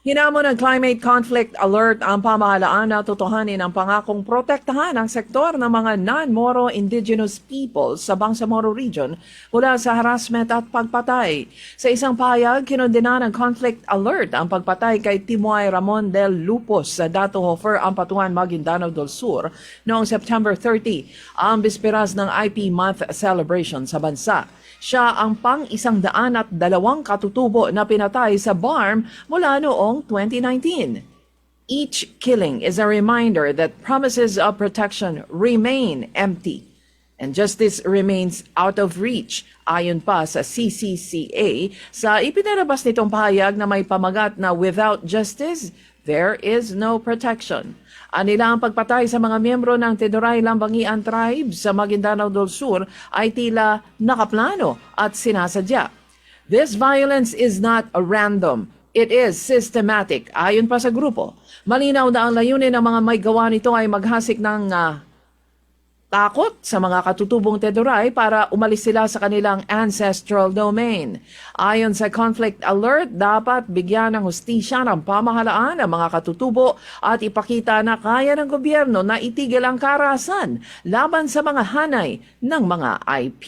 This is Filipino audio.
Hinamon ng climate conflict alert ang pamahalaan na tutuhanin ang pangakong protektahan ang sektor ng mga non-Moro indigenous peoples sa Bangsamoro region mula sa harassment at pagpatay. Sa isang pahayag, kinondena ng conflict alert ang pagpatay kay Timoy Ramon del Lupos sa Dato Hofer, Maguindanao del Sur noong September 30, ang bisperas ng IP Month celebration sa bansa. Siya ang pang isang daan at dalawang katutubo na pinatay sa BARM mula noong 2019. Each killing is a reminder that promises of protection remain empty and justice remains out of reach ayon pa sa CCCA sa ipinalabas nitong pahayag na may pamagat na without justice, there is no protection. Anila ang pagpatay sa mga miyembro ng Tedoray Lambangian Tribe sa Maguindanao del Sur ay tila nakaplano at sinasadya. This violence is not a random. It is systematic. Ayon pa sa grupo, malinaw na ang layunin ng mga may gawa nito ay maghasik ng ah, takot sa mga katutubong Tedoray para umalis sila sa kanilang ancestral domain. Ayon sa conflict alert, dapat bigyan ng hustisya ng pamahalaan ang mga katutubo at ipakita na kaya ng gobyerno na itigil ang karahasan laban sa mga hanay ng mga IP.